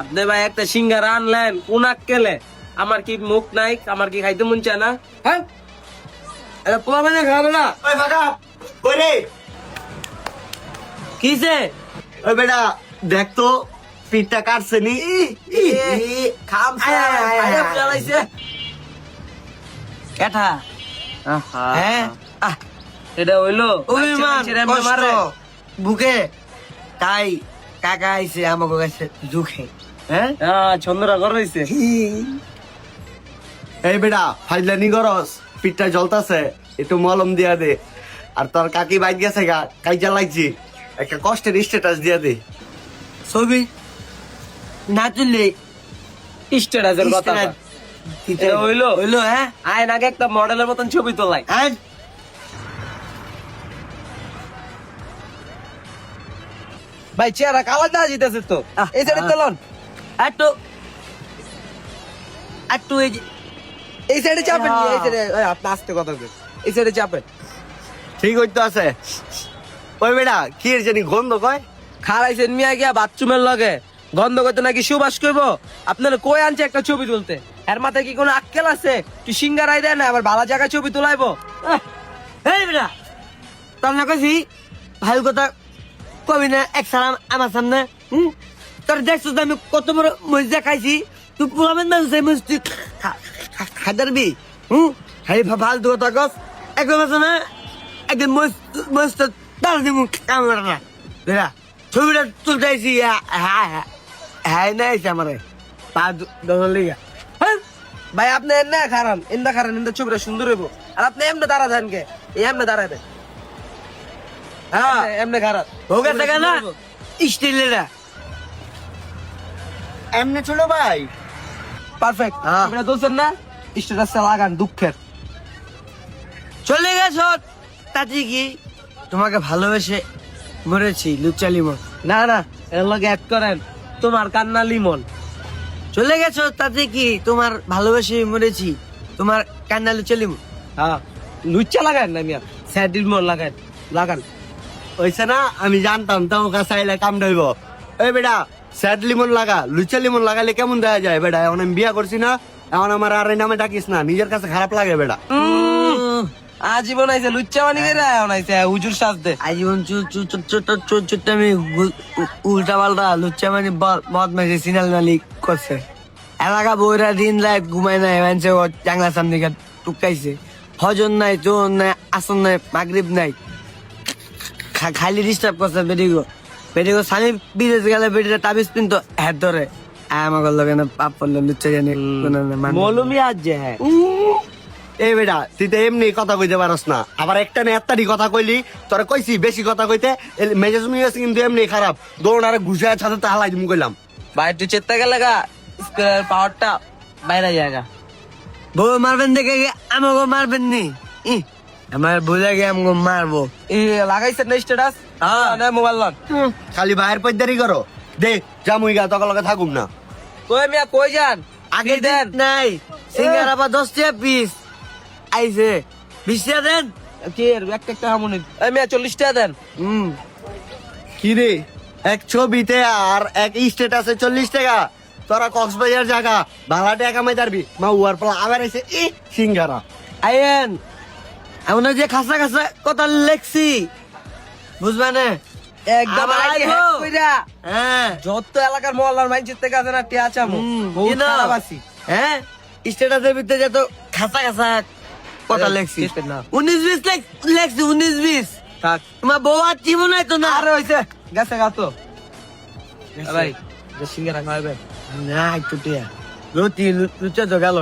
আপনি ভাই একটা সিঙ্গারা আনলেন উনাক কেলে? আমার কি মুখ নাই আমার কি খাইতে মন চায় না? হ্যাঁ? এটা পোলা মানে খাবে না? কিসে ওই বেটা দেখ তো পিঠটা কাটছে নি। হ্যাঁ? এটা হইল। বুকে। তাই কাকা আইছে আমাকে কাছে দুঃখে হ্যাঁ? ঘর রয়েছে এই বেটা ফাইজলানি করস পিঠটা জ্বলতাছে একটু মলম দিয়া দে। আর তোর কাকি বাইক গেছে গা কাইজা লাগছি একটা কষ্টের স্ট্যাটাস দিয়া দে। ছবি? না তুললে স্ট্যাটাসের কথা হইল? হইল হ্যাঁ? আগে একটা মডেলের মতন ছবি তোলাই ভাই চেহারা কালার না জিতেছে তো। এই সাইডে তোলন। একটু একটু এই এই সাইডে চাপেন এই সাইডে আপনি আসতে কথা এই সাইডে চাপেন। ঠিক হইতো আছে। ওই বেটা কি এর জানি গন্ধ কয়? খারাইছেন মিয়া গিয়া বাথরুমের লগে। গন্ধ করতে নাকি সুবাস করব? আপনার কই আনছে একটা ছবি তুলতে? এর মাথায় কি কোনো আক্কেল আছে? তুই সিঙ্গারাই দেয় না আবার ভালো জায়গায় ছবি তুলাইবো? এই বেটা তোর না কইছি ভালো কথা কবি না এক সালাম আমার সামনে হুম? তোর দেখছিস আমি কত বড় মজা খাইছি। তুই পুরাবেন না সেই মজ তুই খাদারবি হুম? হাই ফালতু কথা কস। একদম আছে না? একদম মস্ত মস্ত তার দিব কামড়া না বেটা ছবিটা তুলতে আইছি হ্যাঁ হ্যাঁ হ্যাঁ। না আইছে আমার। পা দোকান লিগা? ভাই আপনি এমনি খারান এমনি খারান এমনি ছবিটা সুন্দর হইব। আর আপনি এমনি দাঁড়া দেন কে? এই এমনি দেন হ্যাঁ এমনি খারান। হোগা টাকা না স্টিলেরা এমনি ছোট ভাই? পারফেক্ট হ্যাঁ। তুলছেন না? স্ট্যাটাসে লাগান দুঃখের। চলে গেছ? তাতে কি তোমাকে ভালোবেসে মরেছি লুচ্চা লিমন। না না এর লগে অ্যাড করেন তোমার কান্না লিমন। চলে গেছো? তাতে কি তোমার ভালোবেসে মরেছি তোমার কান্না লুচা লিমন। হ্যাঁ লুচ্চা লাগান না মিয়া স্যাড লিমন লাগান লাগান। ওইসা না আমি জানতাম তো কাছে আইলে কাম ধইব এই বেটা স্যাড লিমন লাগা লুচা লিমন লাগালে কেমন দেখা যায় বেটা? এখন আমি বিয়া করছি না এখন আমার আর এই নামে ডাকিস না নিজের কাছে খারাপ লাগে বেটা। আজীবন আইছে লুচ্চা বানি করে এখন আইছে হুজুর সাজতে। আজীবন চু চু চু চু চু চু চু আমি উল্টা পাল্টা লুচ্চা মানে মদ মেসে সিনাল মালিক করছে। এলাকা বইরা দিন রাত ঘুমায় নাই মানছে ও জাংলা সামনে টুকাইছে। হজন নাই তোর নাই আসন নাই মাগরিব নাই। খা- খালি ডিস্টার্ব করছে বেডিগো বেডিগো স্বামী বিদেশ গেলে বেডিটা তাবিজ পিনতো হ্যাঁ ধরে। আমাকে লগে না পাপ পড়ল লুচ্চা জানি মৌলমি আজ যে হ্যাঁ। এই বেটা তুই তো এমনি কথা কইতে পারস না। আবার একটা না একটারই কথা কইলি তোরা কইছি বেশি কথা কইতে মেজাজ মিজাজ কিন্তু এমনি খারাপ। দৌড় আরে ঘুষে ছাতে তো হালাই দিমু কইলাম। ভাই তুই চেত্তা গেলে গা স্কুলের পাওয়ারটা বাইরে জায়গা বউ মারবেন দেখে আমাকে মারবেন নি। আমার বোঝা গিয়ে আমাকে মারবো। এই লাগাইছেন না স্ট্যাটাস হ্যাঁ। না মোবাইল লন খালি বাইরের পয়দারি করো। দে জামুই গা তখন লগে থাকুম না। কই মিয়া কই যান? আগে দেন? নাই। সিঙ্গার আবার দশ টাকা পিস। আইছে। বিশ টাকা দেন। কি এর একটা একটা হামুনি এই মিয়া চল্লিশ টাকা দেন। হুম। কি রে? এক ছবিতে আর এক স্টেটাসে চল্লিশ টাকা। তোরা কক্সবাজার জায়গা ভাড়া টাকা কামাই পারবি। মা উয়ার পর আবার এসে ই সিঙ্গারা। আইয়েন। এমন যে খাসা খাসা কথা লেখছি। বুঝবা না? একদম হ্যাঁ। যত এলাকার মহল্লার মাইনচিত থেকে আছে না টিয়া চামু হ্যাঁ? স্ট্যাটাসের ভিতরে যত খাসা খাসা কথা লেখছি। উনিশ বিশ লেখ- লেখছি উনিশ বিশ। থাক। তোমার বউ আর জীবন তো না। আরে হইছে। গেছে গা তো। ভাই সিঙ্গারা খাওয়াবেন না একটু টিয়া। রুটি লুচা তো গেল